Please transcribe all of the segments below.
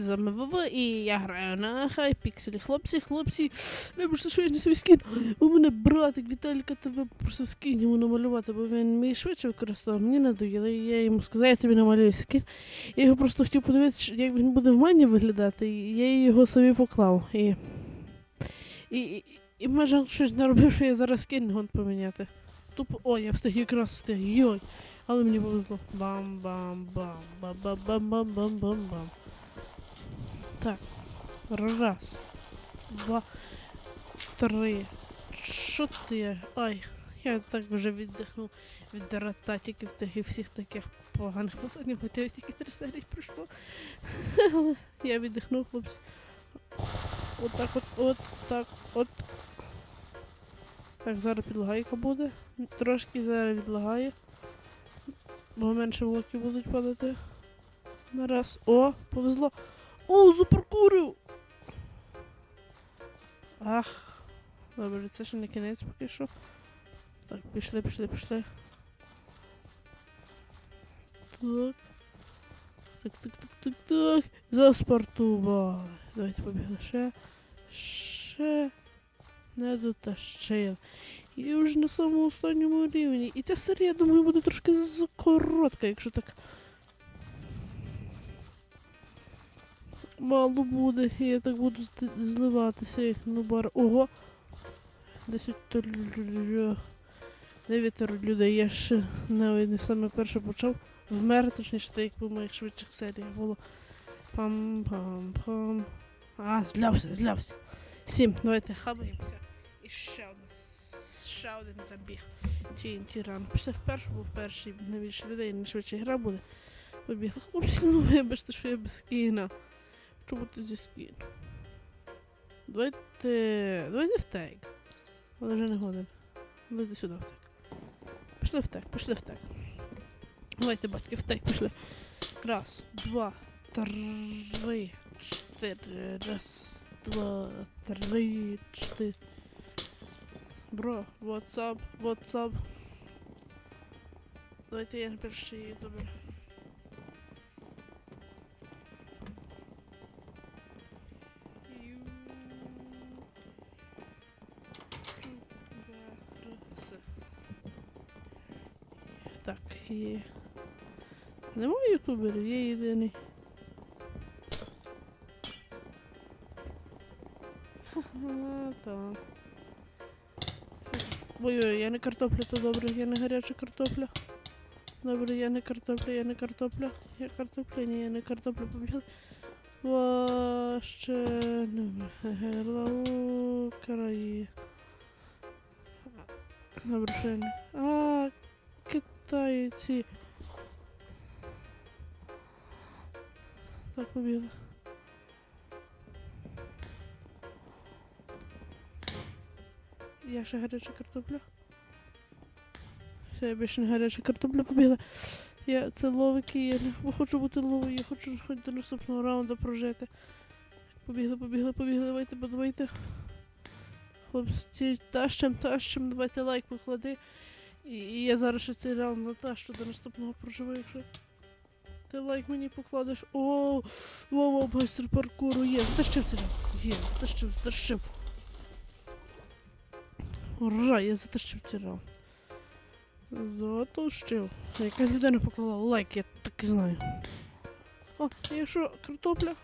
Привіт, з вами і я граю на хайпікселі. Хлопці, хлопці, вибачте, що я не свій скін. У мене братик Віталіка тебе просив скін йому намалювати, бо він мій швидше використовував. Мені надоїло, і я йому сказав, я тобі намалюю скін. Я його просто хотів подивитися, як він буде в мені виглядати, і я його собі поклав. І, і, і, і майже щось не робив, що я зараз скін гон поміняти. Тупо, о, я встиг якраз встиг, йой. Але мені повезло. Бам-бам-бам, бам-бам-бам-бам-бам-бам. Так. Раз, два, три, чотири. Ай, я так вже віддихнув від рататіків тих і всіх таких поганих пацанів, хоча тільки три серії пройшло. Але я віддихнув, хлопці. От так от, от так, от. Так, зараз підлагайка буде. Трошки зараз відлагає. Бо менше блоків будуть падати. На раз. О, повезло. О, запаркурив! Ах. Добре, це ще не кінець поки що. Так, пішли, пішли, пішли. Так. Так, так, так, так, так. Заспортували. Давайте побігли ще. Ще. Не дотащили. І вже на самому останньому рівні. І ця серія, я думаю, буде трошки з- коротка, якщо так. Мало буде, я так буду зливатися, як на бар. Ого! Десять лю- дев'ятеро людей. Я ще навіть не саме перше почав. Вмер, точніше, так як по моїх швидших серіях було. Пам-пам-пам. А, злявся, злявся. Сім, давайте хабаємося. І ще одна. Ще один забіг. TNT ран. Пішли вперше, був перший найбільше людей, найшвидше гра буде. Побігли. Хлопці, ну вибачте, що я без скіна. Чому ти зі скін? Давайте. Давайте в тейк. Але вже не годен. Давайте сюди в тейк. Пішли в тейк, пішли в тейк. Давайте, батьки, в тейк пішли. Раз, два, три, чотири. Раз, два, три, чотири. Бро, what's up, what's up? Давайте я перший ютубер. Так, є. Немає ютуберів, є єдиний. Так. Ой-ой, я не картопля, то добре, я не гаряча картопля. Добре, я не картопля, я не картопля. Я картопля, ні, я не картопля побігла. Ваше Hello, краї. Добре, я не. А, китайці. Так, побігла. Я ще гаряча картопля. Все, я більше не гаряча картопля побігла. Я це ловики, я не хочу бути ловою, я хочу хоч до наступного раунду прожити. Побігли, побігли, побігли, давайте, давайте. Хлопці, тащим, тащим, давайте лайк поклади. І, і я зараз ще цей раунд затащу до наступного проживу, якщо. Ти лайк мені покладеш. О, воу, майстер паркуру є. Затащив раунд. Є, затащив, затащив. Ура, я затащив цей раунд. Затащив. Якась людина поклала лайк, я так і знаю. О, є що, картопля?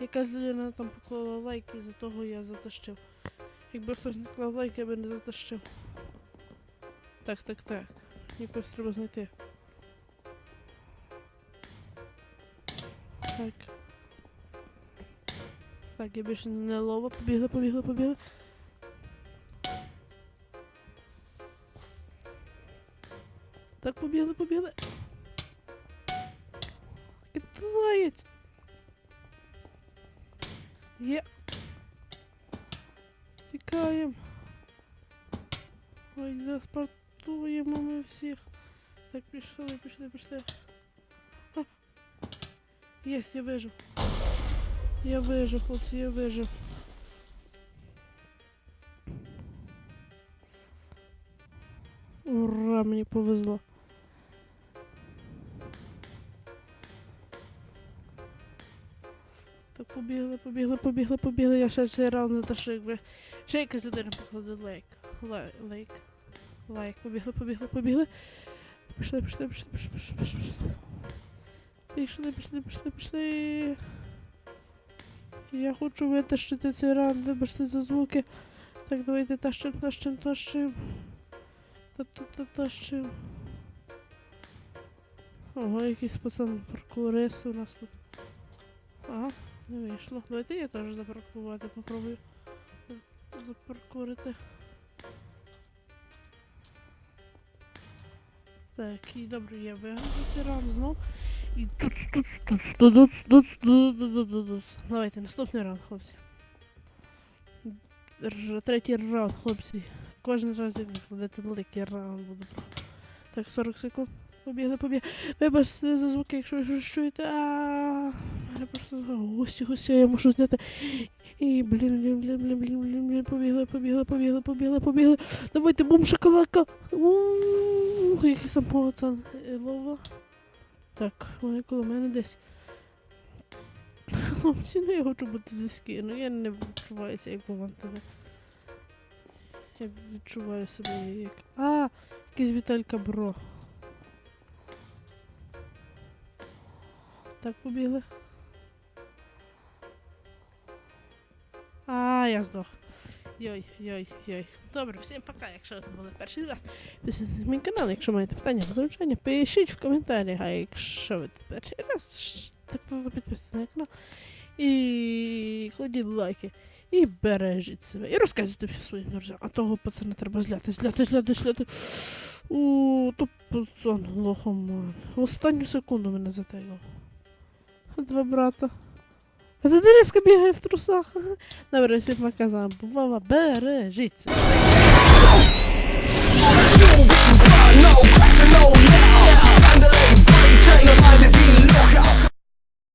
Якась людина там поклала лайк, і за того я затащив. Якби хтось не клав лайк, я би не затащив. Так, так, так. Якось треба знайти. Так. Так, я більше не лова. Побігли, побігли, побігли. Так, побігли, побігли. Китаєць. Є. Тікаємо. Ой, заспортуємо ми всіх. Так, пішли, пішли, пішли. А. Я вижив. Я вижив, хлопці, я вижив. Ура, мені повезло. Побігли, побігли, побігли. побігли. Я ще цей раунд заташу, якби. Ще якась людина покладе лайк. Лай- Лайк. Лайк. Побігли, побігли, побігли. Пішли, пішли, пішли, пішли, пішли, пішли. Пішли, пішли, пішли, пішли. Я хочу витащити цей раунд, вибачте за звуки. Так, давайте тащим, тащим, тащим. Та-та-та тащим. Ого, якийсь пацан паркурист у нас тут. Ага, не вийшло. Давайте я теж запаркувати попробую. Запаркурити. Так, і добре, я виграв цей раунд знов. І тут, тут, тут, тут, тут, тут, тут. Давайте, наступний раунд, хлопці. Третій раунд, хлопці. Кожен раз, як викладається великий раунд буде. Так, 40 секунд. Побігли, побігли. Вибачте за звуки, якщо ви щось чуєте. Мене просто гості, гості, я мушу зняти. І блін, блін, блін, блін, блін, блін, блін, побігли, побігли, побігли, побігли, побігли. Давайте бум шоколадка. Ууу, якийсь там е, лова. Так, вони коло мене десь. Хлопці, ну я хочу бути за скину. Я не відчуваюся, як вон. Я відчуваю себе як. А, якийсь Віталька бро. Так, побігли. Я здох. Йой, йой, йой. Добре, всім пока, якщо це буде перший раз. Підписуйтесь на мій канал, якщо маєте питання або замічання, пишіть в коментарях, а якщо ви перший раз, то підписуйтесь на канал. І кладіть лайки. І бережіть себе. І розказуйте все своїм друзям. А того пацана треба зляти, зляти, зляти, зляти. У, то пацан лохоман. В останню секунду мене затегав. Два брата. Задерезка бігає в трусах. Добре, всім пока з вами бувала. Бережіться. No, no,